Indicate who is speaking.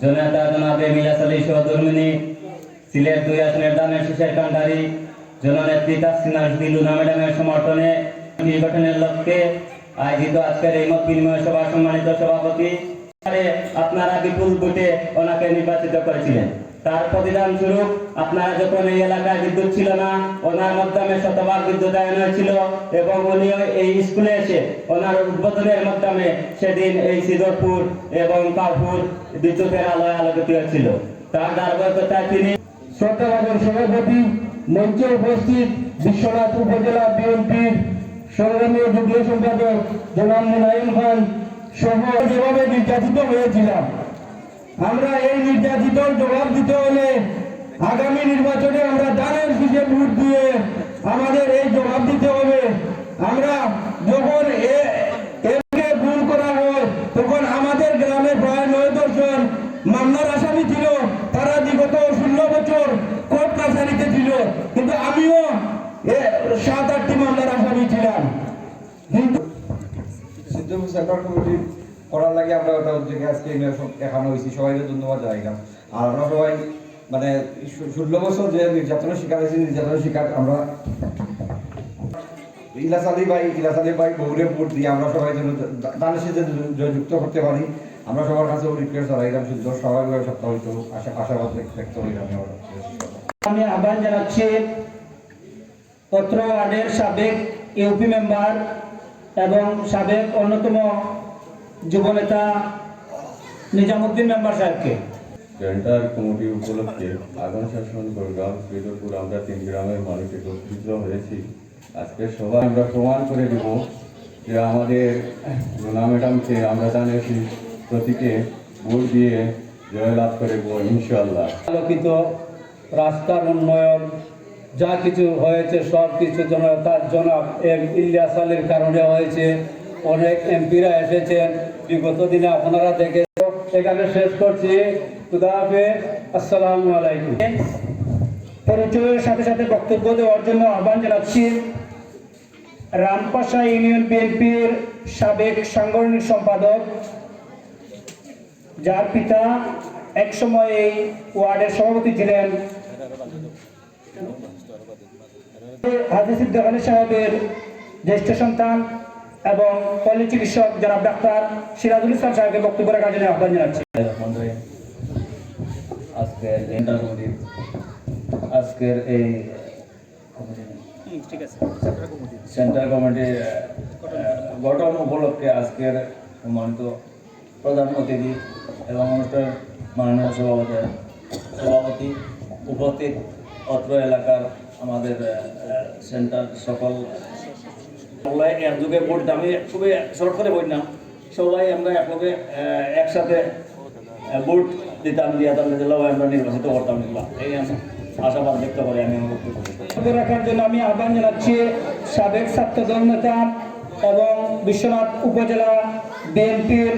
Speaker 1: সিলেটের মাটি ও মানুষের নেতা জননেতা জনাবে মিলাস আলী সহধর্মিনী সিলেট দুই আসনের দানের শেষের কান্ডারি জননেত্রী তাসিনা দিলুনা ম্যাডামের সমর্থনে গঠনের লক্ষ্যে আয়োজিত আজকের এই মত বিনিময় সভা সম্মানিত সভাপতি। আপনারা বিপুল ভোটে ওনাকে নির্বাচিত করেছিলেন? তার প্রতিদান স্বরূপ যখন এই এলাকায় বিদ্যুৎ ছিল না, ওনার মাধ্যমে শতভাগ বিদ্যুতায়ন হয়েছিল এবং উনি এই স্কুলে এসে ওনার উদ্বোধনের মাধ্যমে সেদিন এই এবং কাপুর আলোয় আলোকিত হয়েছিল। তার তিনি
Speaker 2: সভাপতি, মঞ্চে উপস্থিত বিশ্বনাথ উপজেলা বিএনপির সংগ্রামীয় যুগ্ম সম্পাদক জনাব মুনাইম খান সহ যেভাবে নির্যাতিত হয়েছিলাম আমরা এই নির্যাতিতর জবাব দিতে হলে আগামী নির্বাচনে আমরা দানের শীষে ভোট দিয়ে আমাদের এই জবাব দিতে হবে। আমরা যখন এ- একে ভুল করা হয়, তখন আমাদের গ্রামে প্রায় নয় দশজন মামলার আসামি ছিল। তারা বিগত ষোলো বছর কোর্ট কাছারিতে ছিল। কিন্তু আমিও সাত, আটটি মামলার আসামি ছিলাম। কিন্তু
Speaker 3: সিদ্ধপুর সেন্ট্রাল কমিটি করার লাগে আমরা ওটা উদ্যোগে আজকে এখানে হয়েছি। সবাইকে ধন্যবাদ জানাইলাম। আর আমরা সবাই মানে ষোলো বছর যে নির্যাতনের শিকার হয়েছি, নির্যাতনের শিকার আমরা ইলাস আলী ভাই, ইলাস আলী ভাই বহুরে ভোট দিয়ে আমরা সবাই যেন দানের সাথে যুক্ত করতে পারি। আমরা সবার কাছে রিকোয়েস্ট জানাইলাম শুদ্ধ স্বাভাবিকভাবে সপ্তাহ হইতো। আশা আশাবাদ ব্যক্ত হইলাম
Speaker 2: আমি আহ্বান জানাচ্ছি, পত্র ওয়ার্ডের সাবেক ইউপি মেম্বার এবং সাবেক অন্যতম যুবনেতা নিজামুদ্দিন মেম্বার সাহেবকে।
Speaker 4: সেন্টার কমিটি উপলক্ষে আগাম শাসন প্রোগ্রাম শ্রীদপুর আমরা তিন গ্রামের মানুষ একত্রিত হয়েছি। আজকে সবাই আমরা প্রমাণ করে দেব যে আমাদের রুনা ম্যাডামকে আমরা জানিয়েছি প্রতীকে ভোট দিয়ে জয়লাভ করব ইনশাল্লাহ
Speaker 5: আলোকিত রাস্তার উন্নয়ন যা কিছু হয়েছে সব কিছু জনতার জনাব এম ইলিয়াস আলীর কারণে হয়েছে। অনেক এমপিরা এসেছেন। বিগত দিনে আপনারা দেখে এখানে শেষ করছি। আসসালামু আলাইকুম।
Speaker 2: পরিচয়ের সাথে সাথে বক্তব্য দেওয়ার জন্য আহ্বান জানাচ্ছি। রামপাশা ইউনিয়ন বিএনপির সাবেক সাংগঠনিক সম্পাদক, যার পিতা একসময় এই ওয়ার্ডের সভাপতি ছিলেন। হাজি সিদ্দিক আলী সাহেবের জ্যেষ্ঠ সন্তান এবং পল্লী চিকিৎসক যারা ডাক্তার সিরাজুল ইসলাম সাহেবকে বক্তব্য রাখার জন্য আহ্বান জানাচ্ছি।
Speaker 1: আজকের আজকের এই সেন্টার কমিটির গঠন উপলক্ষে আজকের সম্মানিত প্রধান অতিথি এবং অনুষ্ঠানের মাননীয় সভাপতি সভাপতি উপস্থিত অত্র এলাকার আমাদের সেন্টার সকল সবাই এক যুগে ভোট খুবই শর্ট করে সবাই আমরা একলগে একসাথে ভোট দিতাম দিলে আমরা নির্বাচিত করতাম এই আশাবাদ ব্যক্ত আমি
Speaker 2: রাখার জন্য আমি আহ্বান জানাচ্ছি সাবেক ছাত্রদল নেতা এবং বিশ্বনাথ উপজেলা বিএনপির